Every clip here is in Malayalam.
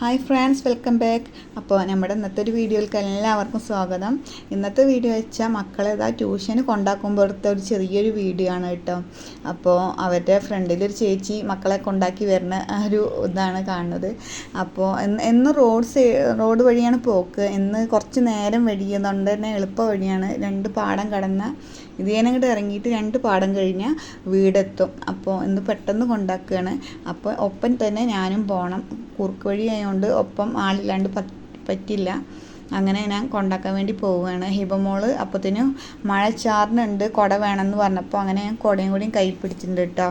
ഹായ് ഫ്രണ്ട്സ് വെൽക്കം ബാക്ക് അപ്പോൾ നമ്മുടെ ഇന്നത്തെ ഒരു വീഡിയോയിലേക്ക് എല്ലാവർക്കും സ്വാഗതം. ഇന്നത്തെ വീഡിയോ വെച്ചാൽ മക്കളെ ഇതാ ട്യൂഷന് കൊണ്ടാക്കുമ്പോഴത്തെ ഒരു ചെറിയൊരു വീഡിയോ ആണ് കേട്ടോ. അപ്പോൾ അവരുടെ ഫ്രണ്ടിലൊരു ചേച്ചി മക്കളെ കൊണ്ടാക്കി വരുന്ന ഒരു ഇതാണ് കാണുന്നത്. അപ്പോൾ എന്ന് റോഡ് റോഡ് വഴിയാണ് പോക്ക്. എന്ന് കുറച്ച് നേരം വഴിയുന്നുണ്ട് തന്നെ എളുപ്പ വഴിയാണ് രണ്ട് പാടം കടന്ന ഇത് ഞാൻ അങ്ങോട്ട് ഇറങ്ങിയിട്ട് രണ്ട് പാടം കഴിഞ്ഞാൽ വീടെത്തും. അപ്പോൾ ഇന്ന് പെട്ടെന്ന് കൊണ്ടാക്കുകയാണ് അപ്പോൾ ഒപ്പം തന്നെ ഞാനും പോകണം കുറുക്ക് വഴി ആയതുകൊണ്ട് ഒപ്പം ആളില്ലാണ്ട് പറ്റ് പറ്റില്ല. അങ്ങനെ ഞാൻ കൊണ്ടാക്കാൻ വേണ്ടി പോവുകയാണ്. ഹിബമോൾ അപ്പത്തേനും മഴ ചാറിനുണ്ട് കുട വേണമെന്ന് പറഞ്ഞപ്പോൾ അങ്ങനെ ഞാൻ കുടയും കൂടിയും കയ്യിൽ പിടിച്ചിട്ടുണ്ട് കേട്ടോ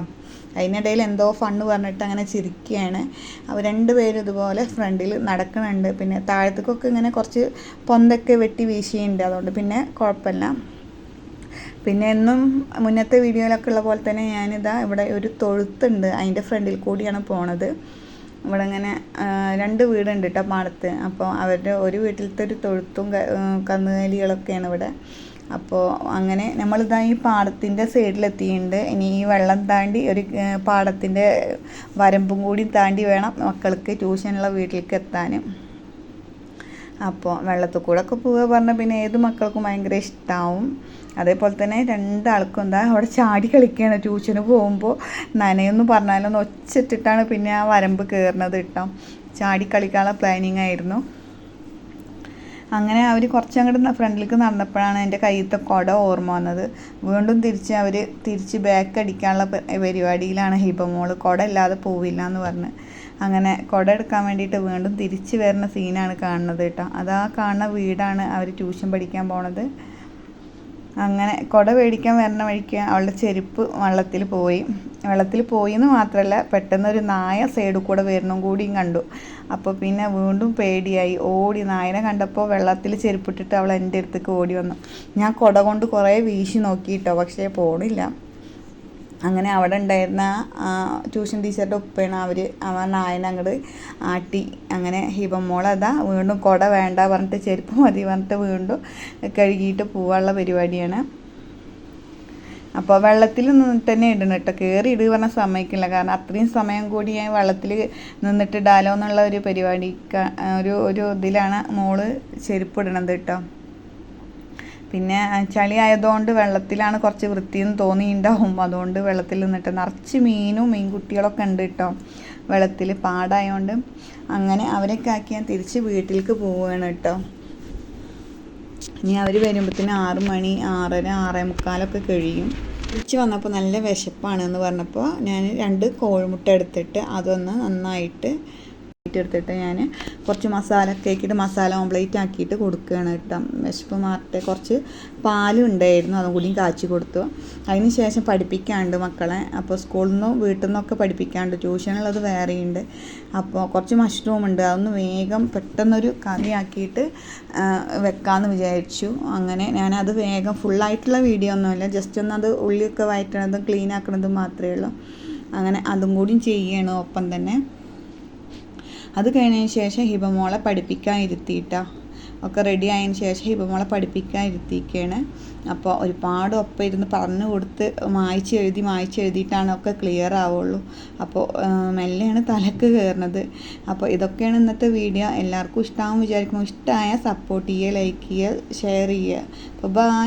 അതിനിടയിൽ എന്തോ ഫണ്ണ് പറഞ്ഞിട്ട് അങ്ങനെ ചിരിക്കുകയാണ്. അവർ രണ്ടുപേരും ഇതുപോലെ ഫ്രണ്ടിൽ നടക്കുന്നുണ്ട് പിന്നെ താഴത്തേക്കൊക്കെ ഇങ്ങനെ കുറച്ച് പൊന്തൊക്കെ വെട്ടി വീശിയുണ്ട്. അതുകൊണ്ട് പിന്നെ കുഴപ്പമില്ല. പിന്നെ എന്നും മുന്നത്തെ വീഡിയോയിലൊക്കെ ഉള്ള പോലെ തന്നെ ഞാനിതാ ഇവിടെ ഒരു തൊഴുത്തുണ്ട്. അതിന്റെ ഫ്രണ്ടിൽ കൂടിയാണ് പോണത്. ഇവിടെ ഇങ്ങനെ രണ്ട് വീടുണ്ട് കേട്ടോ പാടത്ത്. അപ്പോൾ അവരുടെ ഒരു വീട്ടിലത്തെ ഒരു തൊഴുത്തും കന്നുകാലികളൊക്കെയാണ് ഇവിടെ. അപ്പോൾ അങ്ങനെ നമ്മളിതാ ഈ പാടത്തിന്റെ സൈഡിലെത്തിയിട്ടുണ്ട്. ഇനി ഈ വെള്ളം താണ്ടി ഒരു പാടത്തിന്റെ വരമ്പും കൂടി താണ്ടി വേണം മക്കൾക്ക് ട്യൂഷനുള്ള വീട്ടിലേക്ക് എത്താനും അപ്പോൾ വെള്ളത്തിൽ കൂടെ ഒക്കെ പോവുക പറഞ്ഞാൽ പിന്നെ ഏത് മക്കൾക്കും ഭയങ്കര ഇഷ്ടമാവും അതേപോലെ തന്നെ രണ്ടാൾക്കും എന്താ അവിടെ ചാടി കളിക്കുകയാണ് ട്യൂഷന് പോകുമ്പോൾ നനയെന്ന് പറഞ്ഞാലൊന്ന് ഒച്ചിട്ടിട്ടാണ് പിന്നെ ആ വരമ്പ് കയറുന്നത് കേട്ടോ. ചാടി കളിക്കാനുള്ള പ്ലാനിങ് ആയിരുന്നു. അങ്ങനെ അവർ കുറച്ചങ്ങോട്ട് ഫ്രണ്ടിലേക്ക് നടന്നപ്പോഴാണ് എന്റെ കയ്യത്തെ കുട ഓർമ്മ വന്നത്. വീണ്ടും തിരിച്ച് അവർ തിരിച്ച് ബാക്ക് അടിക്കാനുള്ള പരിപാടിയിലാണ് ഹിബമോൾ. കുട ഇല്ലാതെ പോവില്ല എന്ന് പറഞ്ഞ്. അങ്ങനെ കുട എടുക്കാൻ വേണ്ടിയിട്ട് വീണ്ടും തിരിച്ച് വരുന്ന സീനാണ് കാണുന്നത് കേട്ടോ. അതാ കാണുന്ന വീടാണ് അവർ ട്യൂഷൻ പഠിക്കാൻ പോണത്. അങ്ങനെ കുട മേടിക്കാൻ വരുന്ന വഴിക്ക് അവളുടെ ചെരുപ്പ് വെള്ളത്തിൽ പോയി. വെള്ളത്തിൽ പോയി എന്ന് മാത്രമല്ല പെട്ടെന്നൊരു നായ സൈഡിൽ കൂടെ വരുന്നും കൂടിയും കണ്ടു. അപ്പോൾ പിന്നെ വീണ്ടും പേടിയായി. ഓടി നായനെ കണ്ടപ്പോൾ വെള്ളത്തിൽ ചെരുപ്പിട്ടിട്ട് അവൾ എന്റെ അടുത്തേക്ക് ഓടി വന്നു. ഞാൻ കുട കൊണ്ട് കുറേ വീശി നോക്കിയിട്ടോ പക്ഷേ പോണില്ല. അങ്ങനെ അവിടെ ഉണ്ടായിരുന്ന ട്യൂഷൻ ടീച്ചറുടെ ഉപ്പയാണ് അവർ അവ നായനെ അങ്ങോട്ട് ആട്ടി. അങ്ങനെ ഹിബമോളതാ വീണ്ടും കുട വേണ്ട പറഞ്ഞിട്ട് ചെരുപ്പ് മതി പറഞ്ഞിട്ട് വീണ്ടും കഴുകിയിട്ട് പോകാനുള്ള പരിപാടിയാണ്. അപ്പോൾ വെള്ളത്തിൽ നിന്നിട്ട് തന്നെ ഇടണം കേട്ടോ. കയറി ഇടുക പറഞ്ഞാൽ സമ്മതിക്കില്ല. കാരണം അത്രയും സമയം കൂടി ഞാൻ വെള്ളത്തിൽ നിന്നിട്ട് ഇടാലോ എന്നുള്ള ഒരു പരിപാടി ഒരു ഒരു ഇതിലാണ് മോൾ ചെരുപ്പ് ഇടണത് കേട്ടോ. പിന്നെ ചളി ആയതുകൊണ്ട് വെള്ളത്തിലാണ് കുറച്ച് വൃത്തിയെന്ന് തോന്നിയിട്ടുണ്ടാവും അതുകൊണ്ട് വെള്ളത്തിൽ നിന്നിട്ട് നിറച്ച് മീനും മീൻകുട്ടികളൊക്കെ ഉണ്ട് കേട്ടോ വെള്ളത്തിൽ പാടായതുകൊണ്ട് അങ്ങനെ അവരൊക്കെ ആക്കി ഞാൻ തിരിച്ച് വീട്ടിലേക്ക് പോവുകയാണ് കേട്ടോ ഇനി അവർ വരുമ്പോഴത്തേന് ആറ് മണി ആറര ആറേ മുക്കാലൊക്കെ കഴിയും. തിരിച്ച് വന്നപ്പോൾ നല്ല വിശപ്പാണ് എന്ന് പറഞ്ഞപ്പോൾ ഞാൻ രണ്ട് കോഴിമുട്ട എടുത്തിട്ട് അതൊന്ന് നന്നായിട്ട് എടുത്തിട്ട് ഞാൻ കുറച്ച് മസാല കേക്കിട്ട് മസാല ഓംപ്ലേറ്റ് ആക്കിയിട്ട് കൊടുക്കുകയാണ് കേട്ടോ. വിശപ്പ് മാറട്ടെ കുറച്ച് പാലും ഉണ്ടായിരുന്നു അതും കൂടിയും കാച്ചി കൊടുത്തു. അതിന് ശേഷം പഠിപ്പിക്കാണ്ട് മക്കളെ. അപ്പോൾ സ്കൂളിൽ നിന്നും വീട്ടിൽ നിന്നൊക്കെ പഠിപ്പിക്കാണ്ട് ട്യൂഷനുള്ളത് വേറെയുണ്ട് അപ്പോൾ കുറച്ച് മഷ്റൂം ഉണ്ട്. അതൊന്ന് വേഗം പെട്ടെന്നൊരു കറിയാക്കിയിട്ട് വെക്കാമെന്ന് വിചാരിച്ചു. അങ്ങനെ ഞാനത് വേഗം ഫുള്ളായിട്ടുള്ള വീഡിയോ ഒന്നുമില്ല. ജസ്റ്റ് ഒന്ന് അത് ഉള്ളിയൊക്കെ വയറ്റണതും ക്ലീൻ ആക്കണതും മാത്രമേ ഉള്ളൂ. അങ്ങനെ അതും കൂടിയും ചെയ്യണം ഒപ്പം തന്നെ. അത് കഴിഞ്ഞതിന് ശേഷം ഹിബമോളെ പഠിപ്പിക്കാൻ ഇരുത്തിയിട്ടാ ഒക്കെ റെഡി ആയതിന് ശേഷം ഹിബമോളെ പഠിപ്പിക്കാൻ ഇരുത്തിയിരിക്കുകയാണ് അപ്പോൾ ഒരുപാട് ഒപ്പം ഇരുന്ന് പറഞ്ഞു കൊടുത്ത് മായ്ച്ച് എഴുതി മായ്ച്ച് എഴുതിയിട്ടാണ് ഒക്കെ ക്ലിയർ ആവുള്ളൂ. അപ്പോൾ മെല്ലെയാണ് തലക്ക് കയറുന്നത് അപ്പോൾ ഇതൊക്കെയാണ് ഇന്നത്തെ വീഡിയോ എല്ലാവർക്കും ഇഷ്ടമാകും വിചാരിക്കുന്നു. ഇഷ്ടമായ സപ്പോർട്ട് ചെയ്യുക ലൈക്ക് ചെയ്യുക ഷെയർ ചെയ്യുക. അപ്പോൾ ബായ്